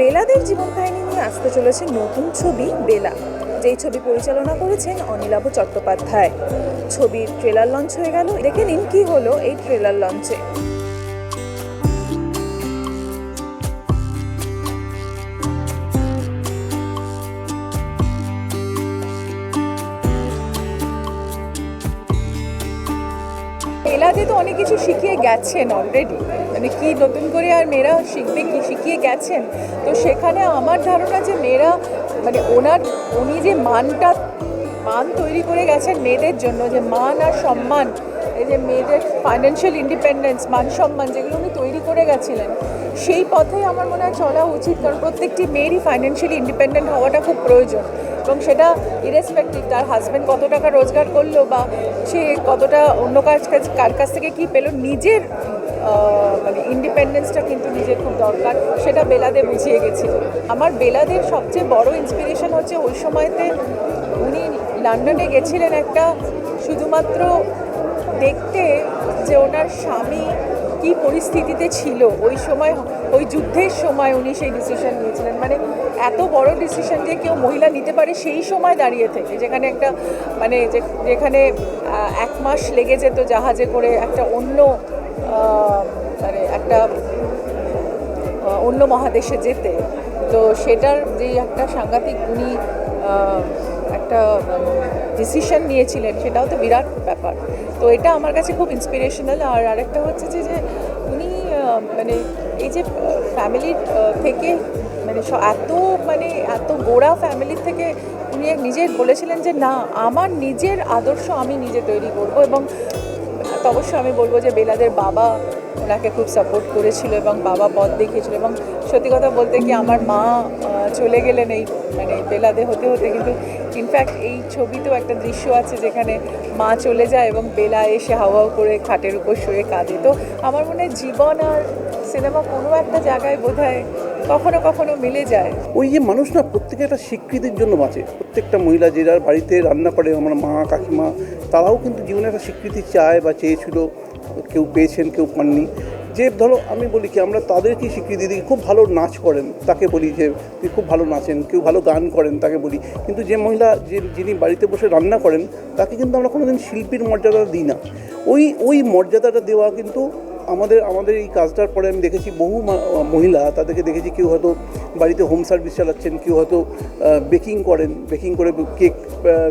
বেলাদের জীবন কাহিনী নিয়ে আসতে চলেছে নতুন ছবি বেলা। যেই ছবি পরিচালনা করেছেন অনিলাভ চট্টোপাধ্যায়। ছবির ট্রেলার লঞ্চ হয়ে গেল। দেখে নিন কি হলো এই ট্রেলার লঞ্চে। বেলাতে তো অনেক কিছু শিখিয়ে গেছেন অলরেডি মানে কি নতুন করে আর মেয়েরা শিখবে কি, শিখিয়ে গেছেন? তো সেখানে আমার ধারণা যে মেয়েরা মানে ওনার, উনি যে মানটা, মান তৈরি করে গেছেন মেয়েদের জন্য, যে মান আর সম্মান, এই যে মেয়েদের ফাইন্যান্সিয়াল ইন্ডিপেন্ডেন্স মান সম্মান যেগুলো উনি তৈরি করে গেছিলেন, সেই পথেই আমার মনে হয় চলা উচিত, কারণ প্রত্যেকটি মেয়েরই ফাইন্যান্সিয়ালি ইন্ডিপেন্ডেন্ট হওয়াটা খুব প্রয়োজন এবং সেটা ইরেসপেক্টিভ তার হাজব্যান্ড কত টাকা রোজগার করল বা সে কতটা অন্য কাজ কাজ, কার কাছ থেকে কী পেল, নিজের মানে ইন্ডিপেন্ডেন্সটা কিন্তু নিজের খুব দরকার। সেটা বেলাদে বুঝিয়ে গেছিল। আমার বেলাদের সবচেয়ে বড় ইন্সপিরেশন হচ্ছে ওই সময়তে উনি লন্ডনে গেছিলেন একটা শুধুমাত্র দেখতে যে ওনার স্বামী কি পরিস্থিতিতে ছিল। ওই সময়, ওই যুদ্ধের সময় উনি সেই ডিসিশন নিয়েছিলেন। মানে এত বড় ডিসিশন যে কেউ মহিলা নিতে পারে সেই সময় দাঁড়িয়ে থেকে। যেখানে একটা মানে যেখানে এক মাস লেগে যেত জাহাজে করে একটা অন্য একটা অন্য মহাদেশে যেতে। তো সেটার যে একটা সাংঘাতিক উনি একটা ডিসিশন নিয়েছিলেন, সেটাও তো বিরাট ব্যাপার। তো এটা আমার কাছে খুব ইন্সপিরেশনাল আর আরেকটা হচ্ছে যে যে উনি মানে এই যে ফ্যামিলির থেকে মানে এত মানে এত গোড়া ফ্যামিলির থেকে উনি নিজে বলেছিলেন যে, না, আমার নিজের আদর্শ আমি নিজে তৈরি করব এবং তো অবশ্যই আমি বলব যে বেলাদের বাবা ওনাকে খুব সাপোর্ট করেছিল এবং বাবা পথ দেখিয়েছিল এবং সত্যি কথা বলতে কি আমার মা চলে গেলেন এই মানে বেলাদে হতে হতে কিন্তু ইনফ্যাক্ট এই ছবিতেও একটা দৃশ্য আছে যেখানে মা চলে যায় এবং বেলা এসে হাওয়া করে খাটের উপর শুয়ে কাঁদে। তো আমার মনে হয় জীবন আর সিনেমা কোনো একটা জায়গায় বোধহয় কখনো কখনো মিলে যায়। ওই যে মানুষ না প্রত্যেকে একটা স্বীকৃতির জন্য বাঁচে। প্রত্যেকটা মহিলা যার বাড়িতে রান্না করে, আমার মা, কাকিমা, তারাও কিন্তু জীবনে একটা স্বীকৃতি চায় বা চেয়েছিল। কেউ পেয়েছেন, কেউ পাননি। যে ধরো আমি বলি কি, আমরা তাদেরকেই স্বীকৃতি দিই, খুব ভালো নাচ করেন, তাকে বলি যে তিনি খুব ভালো নাচেন, কেউ ভালো গান করেন, তাকে বলি। কিন্তু যে মহিলা, যে, যিনি বাড়িতে বসে রান্না করেন, তাকে কিন্তু আমরা কোনোদিন শিল্পীর মর্যাদা দিই না। ওই ওই মর্যাদাটা দেওয়া কিন্তু আমাদের আমাদের এই কাজটার পরে আমি দেখেছি বহু মহিলা, তাদেরকে দেখেছি কেউ হয়তো বাড়িতে হোম সার্ভিস চালাচ্ছেন, কেউ হয়তো বেকিং করেন, বেকিং করে কেক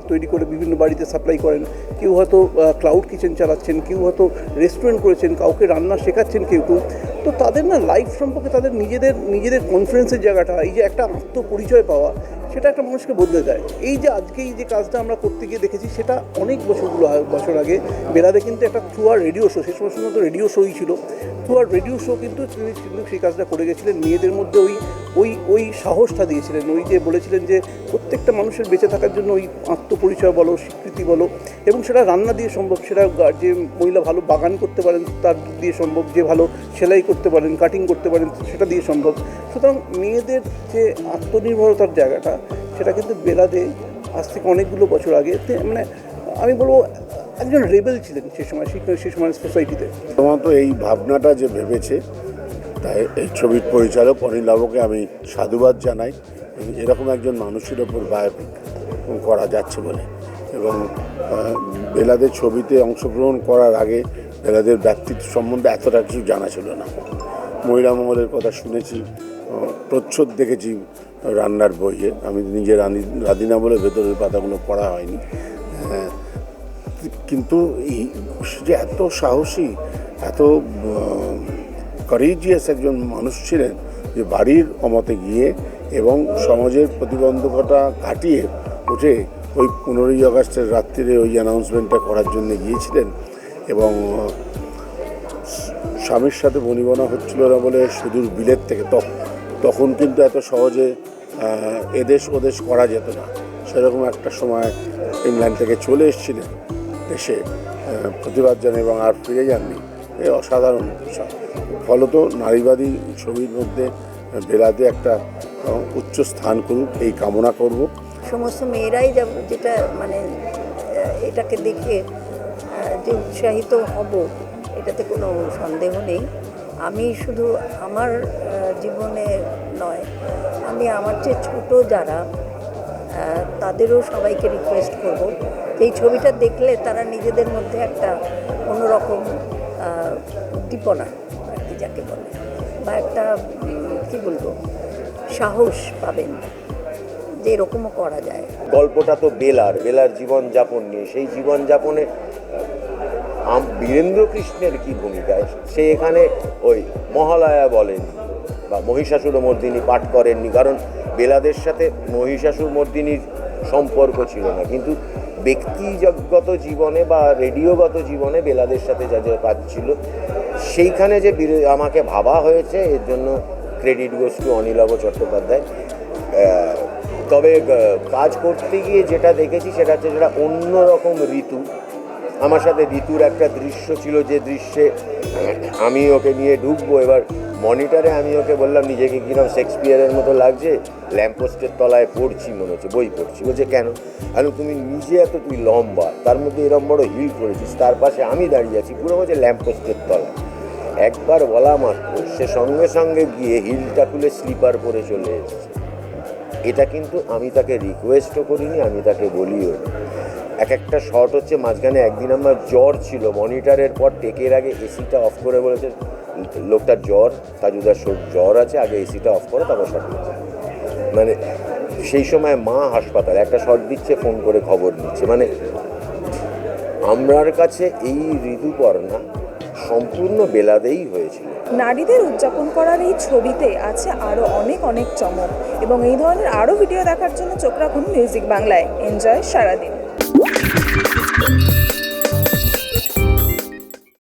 তৈরি করে বিভিন্ন বাড়িতে সাপ্লাই করেন, কেউ হয়তো ক্লাউড কিচেন চালাচ্ছেন, কেউ হয়তো রেস্টুরেন্ট করেছেন, কাউকে রান্না শেখাচ্ছেন কেউ কেউ। তো তাদের না লাইফ সম্পর্কে তাদের নিজেদের নিজেদের কনফিডেন্সের জায়গাটা, এই যে একটা আত্মপরিচয় পাওয়া সেটা একটা মানুষকে বদলে দেয়। এই যে আজকে এই যে কাজটা আমরা করতে গিয়ে দেখেছি, সেটা অনেক বছরগুলো বছর আগে বেলাতে কিন্তু একটা থ্রু আর রেডিও শো সে সময় রেডিও শোই ছিল। থ্রু আর রেডিও শো কিন্তু তিনি সেই কাজটা করে গেছিলেন। মেয়েদের মধ্যে ওই ওই ওই সাহসটা দিয়েছিলেন। ওই যে বলেছিলেন যে প্রত্যেকটা মানুষের বেঁচে থাকার জন্য ওই আত্মপরিচয় বলো, স্বীকৃতি বলো, এবং সেটা রান্না দিয়ে সম্ভব, সেটা যে মহিলা ভালো বাগান করতে পারেন, তার দিয়ে সম্ভব, যে ভালো সেলাই করতে পারেন কাটিং করতে পারেন, সেটা দিয়ে সম্ভব। সুতরাং মেয়েদের যে আত্মনির্ভরতার জায়গাটা, সেটা কিন্তু বেলাদে আজ থেকে অনেকগুলো বছর আগে মানে আমি বলব, একজন রেবেল ছিলেন সে সময় সেই সময় সোসাইটিতে প্রথমত এই ভাবনাটা যে ভেবেছে তাই এই ছবির পরিচালক অনিল বাবুকে আমি সাধুবাদ জানাই। এরকম একজন মানুষের ওপর বায়োপিক করা যাচ্ছে বলে। এবং বেলাদের ছবিতে অংশগ্রহণ করার আগে বেলাদের ব্যক্তিত্ব সম্বন্ধে এতটা কিছু জানা ছিল না। মহিলা মহলের কথা শুনেছি প্রচ্ছদ দেখেছি রান্নার বইয়ে। আমি নিজে রানি রাধিনা বলে ভেতরের পাতাগুলো পড়া হয়নি। হ্যাঁ, কিন্তু এই যে এত সাহসী এত করেজিয়াস একজন মানুষ ছিলেন যে বাড়ির অমতে গিয়ে এবং সমাজের প্রতিবন্ধকতা কাটিয়ে উঠে ওই পনেরোই আগস্টের রাত্রিরে ওই অ্যানাউন্সমেন্টটা করার জন্য গিয়েছিলেন এবং স্বামীর সাথে বনিবনা হচ্ছিল না বলে সুদূর বিলেত থেকে তখ- তখন কিন্তু এত সহজে এদেশ ওদেশ করা যেত না। সেরকম একটা সময় ইংল্যান্ড থেকে চলে এসেছিলেন দেশে প্রতিবাদ জানান এবং আর ফিরে যাননি। এ অসাধারণ ফলত নারীবাদী ছবির মধ্যে বেলাতে একটা উচ্চ স্থান করুক, এই কামনা করব। সমস্ত মেয়েরাই যেটা মানে এটাকে দেখে যে উৎসাহিত হব, এটাতে কোনো সন্দেহ নেই। আমি শুধু আমার জীবনে নয়, আমি আমার চেয়ে ছোট যারা তাদেরও সবাইকে রিকোয়েস্ট করব। এই ছবিটা দেখলে তারা নিজেদের মধ্যে একটা অন্যরকম উদ্দীপনা আর কি যাকে বলে, বা একটা, কি বলব, সাহস পাবেন যে এরকমও করা যায়। গল্পটা তো বেলার বেলার জীবনযাপন নিয়ে। সেই জীবনযাপনে, আম বীরেন্দ্র কৃষ্ণের কি ভূমিকা? সে এখানে ওই মহালয়া বলেন, বা মহিষাসুর মর্দিনী পাঠ করেননি। কারণ বেলাদের সাথে মহিষাসুর মর্দিনীর সম্পর্ক ছিল না। কিন্তু ব্যক্তিগত জীবনে বা রেডিওগত জীবনে বেলাদের সাথে যা যা কাজ ছিল, সেইখানে যে আমাকে ভাবা হয়েছে, এর জন্য ক্রেডিট গোস টু চট্টোপাধ্যায়। তবে কাজ করতে গিয়ে যেটা দেখেছি, সেটা হচ্ছে যেটা অন্যরকম ঋতু আমার সাথে ঋতুর একটা দৃশ্য ছিল যে দৃশ্যে, আমি ওকে নিয়ে ঢুকবো। এবার মনিটরে আমি ওকে বললাম, নিজেকে কিরম শেক্সপিয়ারের মতো লাগছে? ল্যাম্পপোস্টের তলায় পড়ছি মনে হচ্ছে, বই পড়ছি। বলছে, কেন? আমি তুমি নিজে এত, তুই লম্বা, তার মধ্যে এরম বড় হিল করেছিস, তার পাশে আমি দাঁড়িয়ে আছি। পুরো বলছে ল্যাম্পপোস্টের তলায়। একবার বলা মাত্র, সে সঙ্গে সঙ্গে গিয়ে হিলটা খুলে স্লিপার পরে চলে এসেছে। এটা কিন্তু আমি তাকে রিকোয়েস্টও করিনি, আমি তাকে বলিও। এক একটা শট হচ্ছে, মাঝখানে একদিন আমার জ্বর ছিল। মনিটরের পর টেকের আগে এসিটা অফ করে বলেছে, লোকটার জ্বর, তাজুদার জ্বর আছে, আগে এসিটা অফ করে, তারপর শট নিচ্ছে। মানে সেই সময় মা হাসপাতাল একটা শট দিচ্ছে ফোন করে খবর নিচ্ছে। মানে আমরার কাছে এই ঋতুপর্ণা সম্পূর্ণ বেলাদেই হয়েছিল। নারীদের উদযাপন করার এই ছবিতে আছে আরও অনেক অনেক চমক। এবং এই ধরনের আরও ভিডিও দেখার জন্য চোখ রাখুন মিউজিক বাংলায় এনজয় সারাদিন। Thank you.